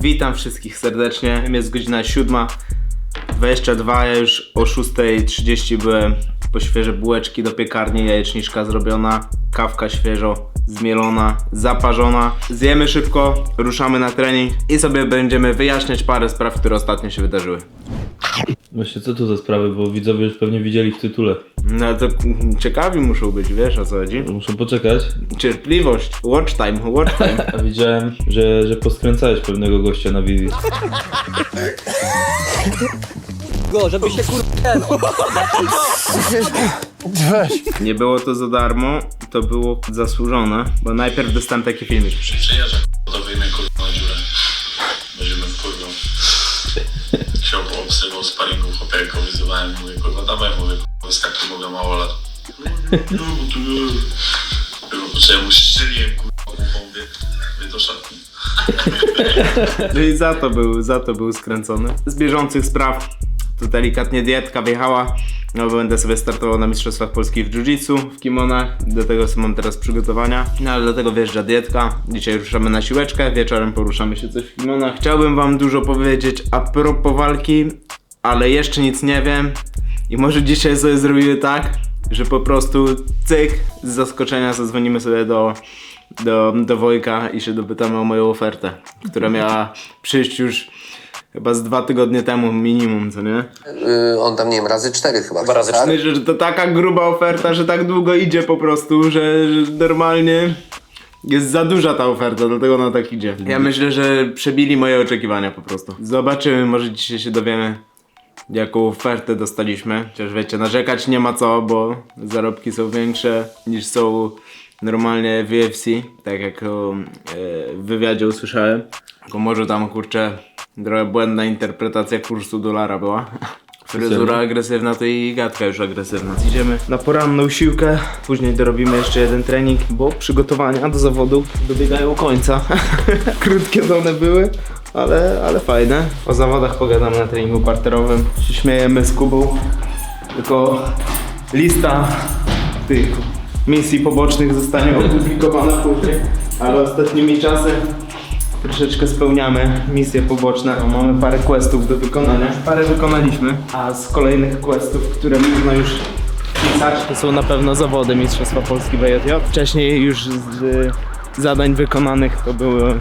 Witam wszystkich serdecznie. Jest godzina 7.22, ja już o 6.30 byłem po świeże bułeczki do piekarni, jajeczniczka zrobiona, kawka świeżo zmielona, zaparzona. Zjemy szybko, ruszamy na trening i sobie będziemy wyjaśniać parę spraw, które ostatnio się wydarzyły. Właśnie co to za sprawy, bo widzowie już pewnie widzieli w tytule. No to mm, ciekawi muszą być, wiesz o co chodzi? Muszę poczekać. Cierpliwość, watch time, watch time. A widziałem, że, że poskręcałeś pewnego gościa na wizji. go, żeby się kur... ten. Nie było to za darmo, to było zasłużone, bo najpierw dostałem taki filmik. Przyjeżdża, kurwa, wyskakuj, mówię, mało lat. No, bo tu, co ja mu strzeliłem, kurwa, mówię, mówię. No i za to był, za to był skręcony. Z bieżących spraw to delikatnie dietka wjechała. No bo będę sobie startował na Mistrzostwach Polski w Jiu-Jitsu, w kimonach. Do tego sobie mam teraz przygotowania. No ale do tego wjeżdża dietka. Dzisiaj ruszamy na siłeczkę, wieczorem poruszamy się coś w kimonach. Chciałbym wam dużo powiedzieć a propos walki, ale jeszcze nic nie wiem. I może dzisiaj sobie zrobimy tak, że po prostu cyk, z zaskoczenia zadzwonimy sobie do, do, do Wojka i się dopytamy o moją ofertę, która miała przyjść już chyba z dwa tygodnie temu minimum, co nie? Yy, on tam, nie wiem, razy cztery chyba. Chyba razy Myślę, że to taka gruba oferta, że tak długo idzie po prostu, że, że normalnie jest za duża ta oferta, dlatego ona tak idzie. Ja myślę, że przebili moje oczekiwania po prostu. Zobaczymy, może dzisiaj się dowiemy jaką ofertę dostaliśmy. Chociaż wiecie, narzekać nie ma co, bo zarobki są większe niż są normalnie w UFC, tak jak o, e, w wywiadzie usłyszałem. Tylko może tam kurczę trochę błędna interpretacja kursu dolara była. Fryzura agresywna to i gadka już agresywna. Idziemy na poranną siłkę, później dorobimy jeszcze jeden trening, bo przygotowania do zawodu dobiegają końca. Krótkie one były, ale, ale fajne. O zawodach pogadamy na treningu parterowym. Się śmiejemy z Kubą, tylko lista tych misji pobocznych zostanie opublikowana później, ale ostatnimi czasy troszeczkę spełniamy misje poboczne. No, mamy parę questów do wykonania. Parę wykonaliśmy, a z kolejnych questów, które można już pisać, to są na pewno zawody Mistrzostwa Polski BJJ. Wcześniej już z y, zadań wykonanych to były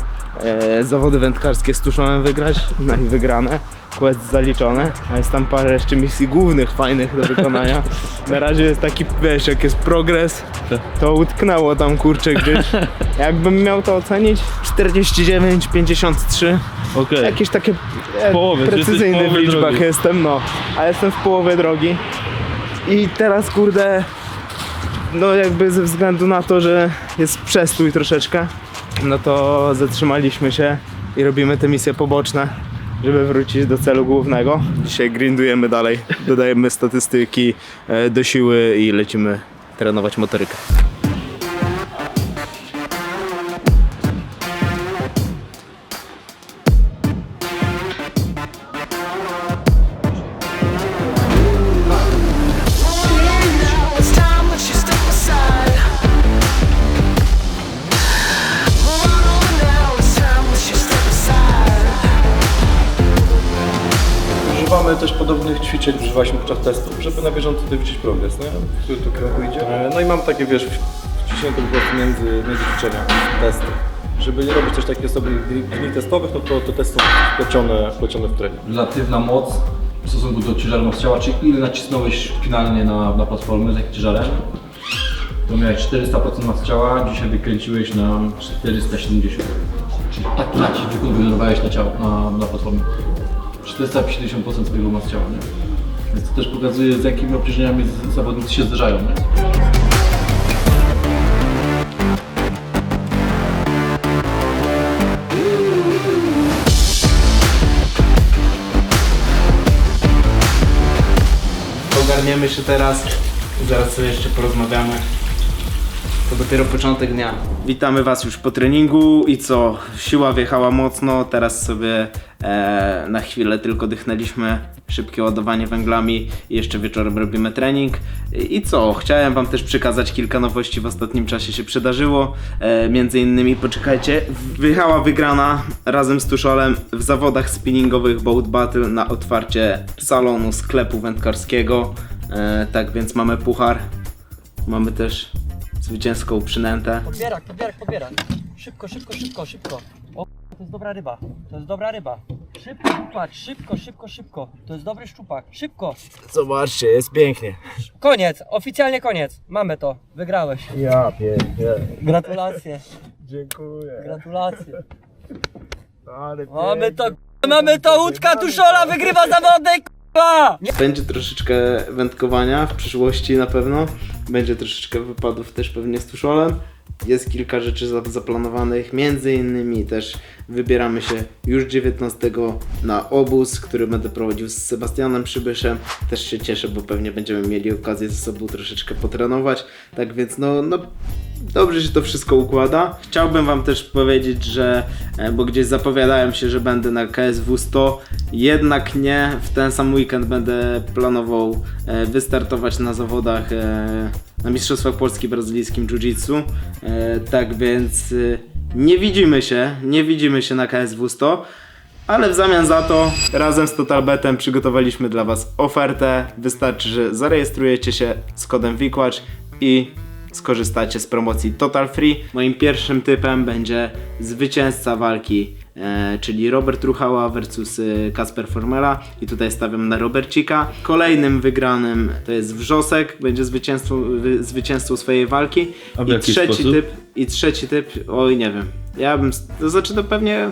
e, zawody wędkarskie z tuszą wygrać, no i wygrane. Quest zaliczone, a jest tam parę jeszcze misji głównych fajnych do wykonania. Na razie jest taki, wiesz, jak jest progres, to utknęło tam kurczę gdzieś. Jakbym miał to ocenić, 49, 53. Okej. Jakieś takie e, połowie, jesteś w precyzyjne w połowie liczbach drogi. jestem, no. A jestem w połowie drogi. I teraz kurde, no jakby ze względu na to, że jest przestój troszeczkę, no to zatrzymaliśmy się i robimy te misje poboczne, żeby wrócić do celu głównego. Dzisiaj grindujemy dalej, dodajemy statystyki e, do siły i lecimy trenować motorykę. Ćwiczeń, używaliśmy podczas testów, żeby na bieżąco widzieć progres, nie? który tu kierunku idzie. E, No i mam takie, wiesz, wciśnięte po prostu między, między ćwiczenia, testy. Żeby nie robić też takich sobie dni testowych, no to te testy są wplecione, wplecione w trening. relatywna moc w stosunku do ciężaru mass ciała, czyli ile nacisnąłeś finalnie na, na platformę z jakim ciężarem, to miałeś 400% mass ciała, dzisiaj wykręciłeś na 470. Czyli taki nacisk wykonowałeś na ciało, na, na platformie. 450% swojego mass ciała, nie? Więc to też pokazuje z jakimi obciążeniami zawodnicy się zderzają, nie? Ogarniemy się teraz zaraz sobie jeszcze porozmawiamy To dopiero początek dnia. Witamy Was już po treningu i co? Siła wjechała mocno, teraz sobie e, na chwilę tylko dychnęliśmy. Szybkie ładowanie węglami i jeszcze wieczorem robimy trening. I, co? Chciałem Wam też przekazać kilka nowości w ostatnim czasie się przydarzyło. E, między innymi, poczekajcie, wyjechała wygrana razem z Tuszolem w zawodach spinningowych Boat Battle na otwarcie salonu sklepu wędkarskiego. E, tak więc mamy puchar. Mamy też zwycięską przynętę. Podbierak, podbierak, podbierak. Szybko, szybko, szybko, szybko. O, to jest dobra ryba. To jest dobra ryba. Szybko, patrz, szybko, szybko, szybko. To jest dobry szczupak. Szybko. Zobaczcie, jest pięknie. Koniec, oficjalnie koniec. Mamy to. Wygrałeś. Ja pięknie. Gratulacje, Dziękuję. gratulacje. Ale Mamy to, mamy to. Łódka Tuszola wygrywa zawody, k***a. Będzie troszeczkę wędkowania w przyszłości na pewno. Będzie troszeczkę wypadów też pewnie z tuszolem. Jest kilka rzeczy za- zaplanowanych, między innymi też wybieramy się już 19 na obóz, który będę prowadził z Sebastianem Przybyszem. Też się cieszę, bo pewnie będziemy mieli okazję ze sobą troszeczkę potrenować. Tak więc no, no dobrze się to wszystko układa. Chciałbym Wam też powiedzieć, że, e, bo gdzieś zapowiadałem się, że będę na KSW 100, jednak nie. W ten sam weekend będę planował e, wystartować na zawodach e, na Mistrzostwach Polski Brazylijskim Jiu-Jitsu. Tak więc nie widzimy się, nie widzimy się na KSW 100. Ale w zamian za to razem z Totalbetem przygotowaliśmy dla Was ofertę. Wystarczy, że zarejestrujecie się z kodem WIKłacz i skorzystacie z promocji Total Free. Moim pierwszym typem będzie zwycięzca walki, e, czyli Robert Ruchała versus e, Kasper Formela i tutaj stawiam na Robercika. Kolejnym wygranym to jest Wrzosek, będzie zwycięzcą, wy, zwycięzcą swojej walki. A w I jaki trzeci sposób? typ, i trzeci typ, oj nie wiem. Ja bym, to znaczy to pewnie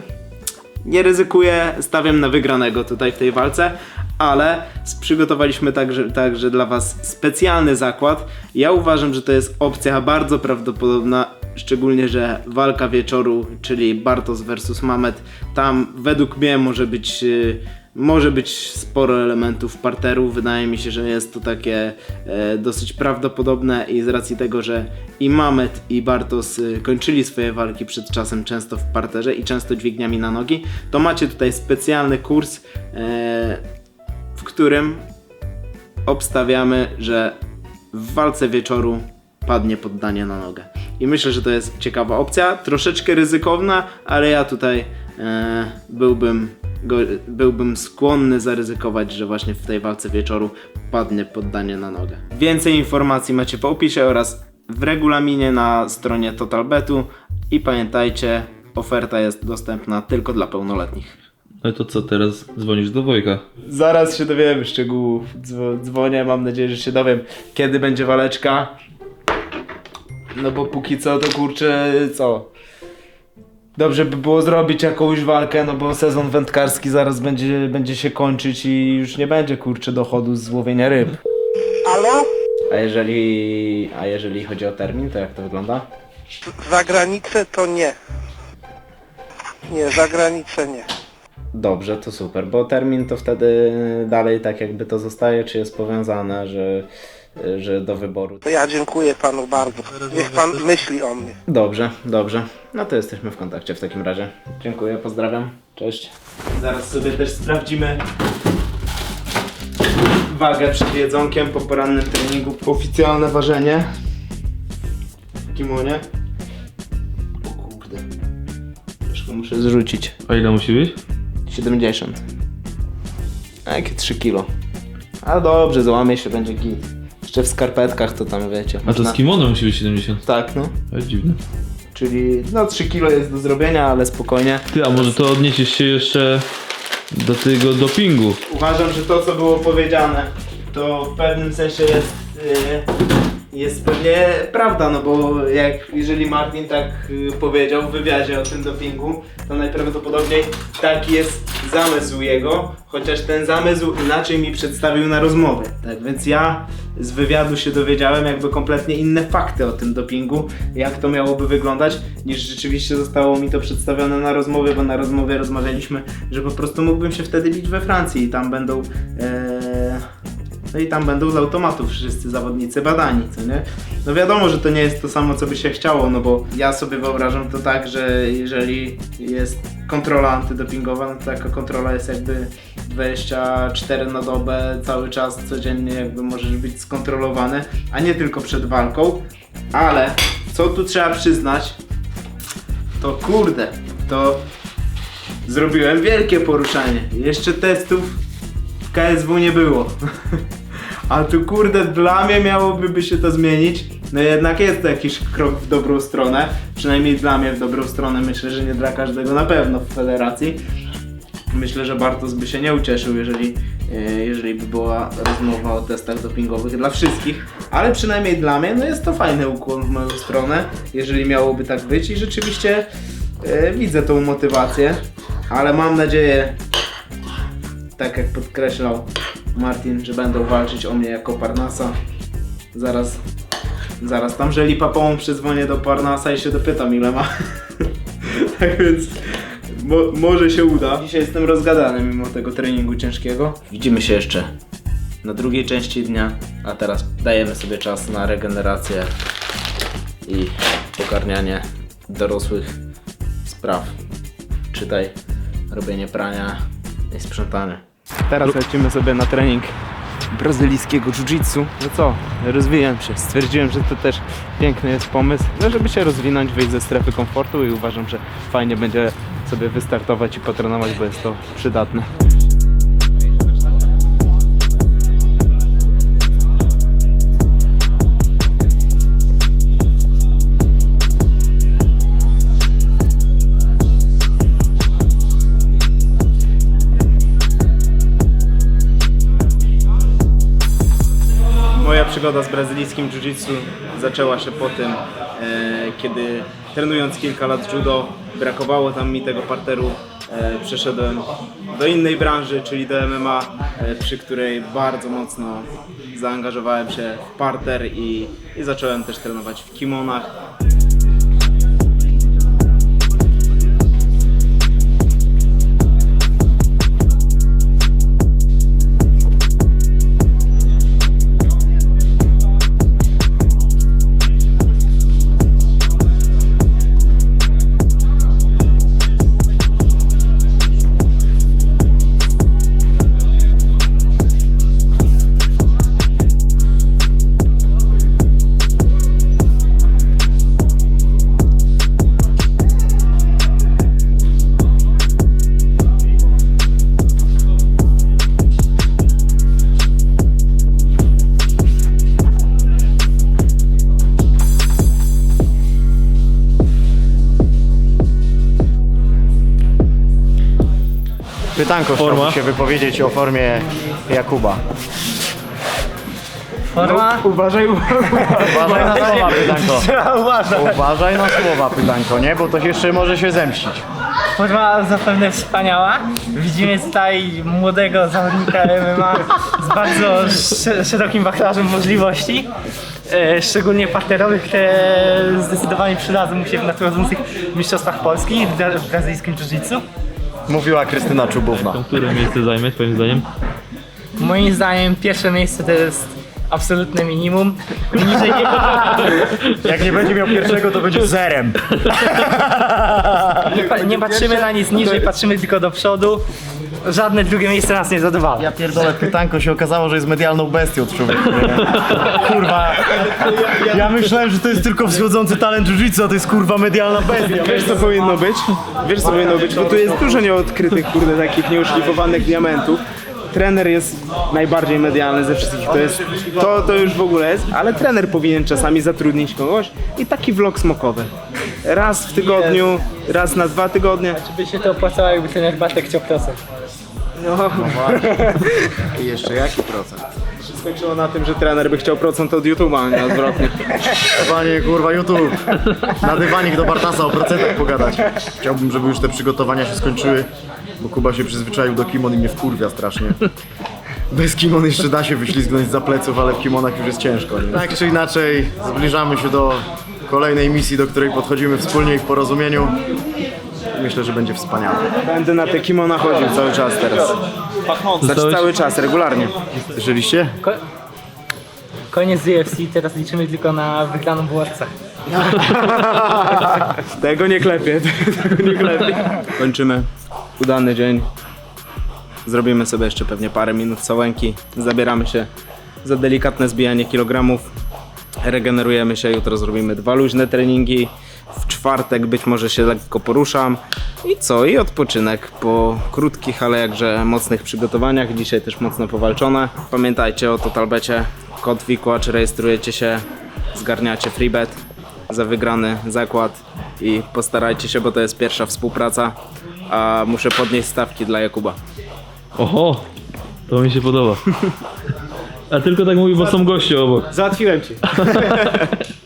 nie ryzykuję, stawiam na wygranego tutaj w tej walce, ale przygotowaliśmy także, także dla Was specjalny zakład. Ja uważam, że to jest opcja bardzo prawdopodobna, szczególnie, że walka wieczoru, czyli Bartos versus Mamet, tam według mnie może być, y, może być sporo elementów parteru. Wydaje mi się, że jest to takie e, dosyć prawdopodobne i z racji tego, że i Mamet i Bartos y, kończyli swoje walki przed czasem często w parterze i często dźwigniami na nogi, to macie tutaj specjalny kurs, e, którym obstawiamy, że w walce wieczoru padnie poddanie na nogę. I myślę, że to jest ciekawa opcja, troszeczkę ryzykowna, ale ja tutaj e, byłbym, go, byłbym skłonny zaryzykować, że właśnie w tej walce wieczoru padnie poddanie na nogę. Więcej informacji macie w opisie oraz w regulaminie na stronie TotalBetu i pamiętajcie, oferta jest dostępna tylko dla pełnoletnich. No to co, teraz dzwonisz do Wojka? Zaraz się dowiemy szczegółów. Dzwo- Dzwonię, mam nadzieję, że się dowiem, kiedy będzie waleczka. No bo póki co to kurczę, co? Dobrze by było zrobić jakąś walkę, no bo sezon wędkarski zaraz będzie, będzie się kończyć i już nie będzie kurczę dochodu z łowienia ryb. Halo? A jeżeli, a jeżeli chodzi o termin, to jak to wygląda? Za granicę to nie. Nie, za granicę nie. Dobrze, to super, bo termin to wtedy dalej tak jakby to zostaje, czy jest powiązane, że, że do wyboru. To ja dziękuję panu bardzo. Niech pan myśli o mnie. Dobrze, dobrze. No to jesteśmy w kontakcie w takim razie. Dziękuję, pozdrawiam. Cześć. Zaraz sobie też sprawdzimy wagę przed jedzonkiem po porannym treningu. Oficjalne ważenie w kimonie. O kurde. Troszkę muszę zrzucić. A ile musi być? 70. A jakie 3 kilo. A dobrze, załamie się, będzie git. Jeszcze w skarpetkach to tam wiecie. A to z kimono musi być 70. Tak, no. To jest dziwne. Czyli no 3 kilo jest do zrobienia, ale spokojnie. Ty, a może to odniesiesz się jeszcze do tego dopingu? Uważam, że to co było powiedziane, to w pewnym sensie jest, yy, jest pewnie prawda, no bo jak jeżeli Martin tak yy, powiedział w wywiadzie o tym dopingu, to najprawdopodobniej taki jest zamysł jego, chociaż ten zamysł inaczej mi przedstawił na rozmowie. Tak więc ja z wywiadu się dowiedziałem jakby kompletnie inne fakty o tym dopingu, jak to miałoby wyglądać, niż rzeczywiście zostało mi to przedstawione na rozmowie, bo na rozmowie rozmawialiśmy, że po prostu mógłbym się wtedy bić we Francji i tam będą e, No i tam będą z automatu wszyscy zawodnicy badani, co nie? No wiadomo, że to nie jest to samo, co by się chciało, no bo ja sobie wyobrażam to tak, że jeżeli jest kontrola antydopingowa, no to taka kontrola jest jakby 24 na dobę, cały czas, codziennie jakby możesz być skontrolowany, a nie tylko przed walką, ale co tu trzeba przyznać, to kurde, to zrobiłem wielkie poruszanie. Jeszcze testów KSW nie było. A tu kurde, dla mnie miałoby by się to zmienić. No jednak jest to jakiś krok w dobrą stronę. Przynajmniej dla mnie w dobrą stronę. Myślę, że nie dla każdego na pewno w federacji. Myślę, że Bartos by się nie ucieszył, jeżeli, e, jeżeli by była rozmowa o testach dopingowych dla wszystkich, ale przynajmniej dla mnie no jest to fajny ukłon w moją stronę, jeżeli miałoby tak być i rzeczywiście e, widzę tą motywację, ale mam nadzieję, tak jak podkreślał Martin, że będą walczyć o mnie jako Parnasa. Zaraz, zaraz tam żeli papą przyzwonię do Parnasa i się dopytam ile ma. tak więc mo, może się uda. Dzisiaj jestem rozgadany mimo tego treningu ciężkiego. Widzimy się jeszcze na drugiej części dnia, a teraz dajemy sobie czas na regenerację i ogarnianie dorosłych spraw. Czytaj robienie prania i sprzątanie. Teraz lecimy sobie na trening brazylijskiego jiu-jitsu. No co, rozwijam się. Stwierdziłem, że to też piękny jest pomysł, no żeby się rozwinąć, wyjść ze strefy komfortu i uważam, że fajnie będzie sobie wystartować i potrenować, bo jest to przydatne. Przygoda z brazylijskim jiu-jitsu zaczęła się po tym, e, kiedy trenując kilka lat judo, brakowało tam mi tego parteru. E, przeszedłem do innej branży, czyli do MMA, e, przy której bardzo mocno zaangażowałem się w parter i, i zacząłem też trenować w kimonach. Pytanko chciałbym się wypowiedzieć o formie Jakuba. Forma? Uważaj, uważaj. Uważaj na słowa, pytanko. Uważaj na słowa, pytanko, nie? Bo to jeszcze może się zemścić. Forma zapewne wspaniała. Widzimy tutaj młodego zawodnika MMA z bardzo sz- szerokim wachtarzem możliwości. E, szczególnie parterowych, które zdecydowanie przydadzą mu się w nadchodzących mistrzostwach Polski w, bra- w brazylijskim jiu-jitsu. Mówiła Krystyna Czubówna. Które miejsce zajmie, twoim zdaniem? Moim zdaniem pierwsze miejsce to jest absolutne minimum. Niżej nie, Jak nie będzie miał pierwszego, to będzie zerem. nie, pa- nie patrzymy na nic niżej, patrzymy tylko do przodu. Żadne drugie miejsce nas nie zadowala. Ja pierdolę, pytanko się okazało, że jest medialną bestią nie? Kurwa. Ja myślałem, że to jest tylko wschodzący talent jiu-jitsu, a to jest kurwa medialna bestia. Wiesz co powinno być? Wiesz co powinno być? Bo tu jest dużo nieodkrytych, kurde, takich nieuszlifowanych diamentów. Trener jest najbardziej medialny ze wszystkich, to jest, to, to już w ogóle jest, ale trener powinien czasami zatrudnić kogoś i taki vlog smokowy. Raz w tygodniu, raz na dwa tygodnie. By się to opłacało, jakby ten Bartek chciał procent. No. I jeszcze jaki procent? Skończyło na tym, że trener by chciał procent od YouTube'a, a nie odwrotnie. Panie kurwa YouTube, na dywanik do Bartasa o procentach pogadać. Chciałbym, żeby już te przygotowania się skończyły, bo Kuba się przyzwyczaił do kimon i mnie wkurwia strasznie. Bez kimon jeszcze da się wyślizgnąć za pleców, ale w kimonach już jest ciężko. Nie? Tak czy inaczej, zbliżamy się do kolejnej misji, do której podchodzimy wspólnie i w porozumieniu. myślę, że będzie wspaniale. Będę na te kimona chodził cały czas teraz. Znaczy cały czas, regularnie. Słyszeliście? Ko- Koniec UFC, teraz liczymy tylko na wygraną w łapcach. Tego nie klepię, tego nie klepię. Kończymy. Udany dzień. Zrobimy sobie jeszcze pewnie parę minut całęki. Zabieramy się za delikatne zbijanie kilogramów. Regenerujemy się, jutro zrobimy dwa luźne treningi. W czwartek być może się lekko poruszam. I co? I odpoczynek po krótkich, ale jakże mocnych przygotowaniach. Dzisiaj też mocno powalczone. Pamiętajcie o Totalbecie. Kod Wikłacz, rejestrujecie się, zgarniacie freebet za wygrany zakład i postarajcie się, bo to jest pierwsza współpraca, a muszę podnieść stawki dla Jakuba. Oho, to mi się podoba. A tylko tak mówi, bo są goście obok. Załatwiłem ci.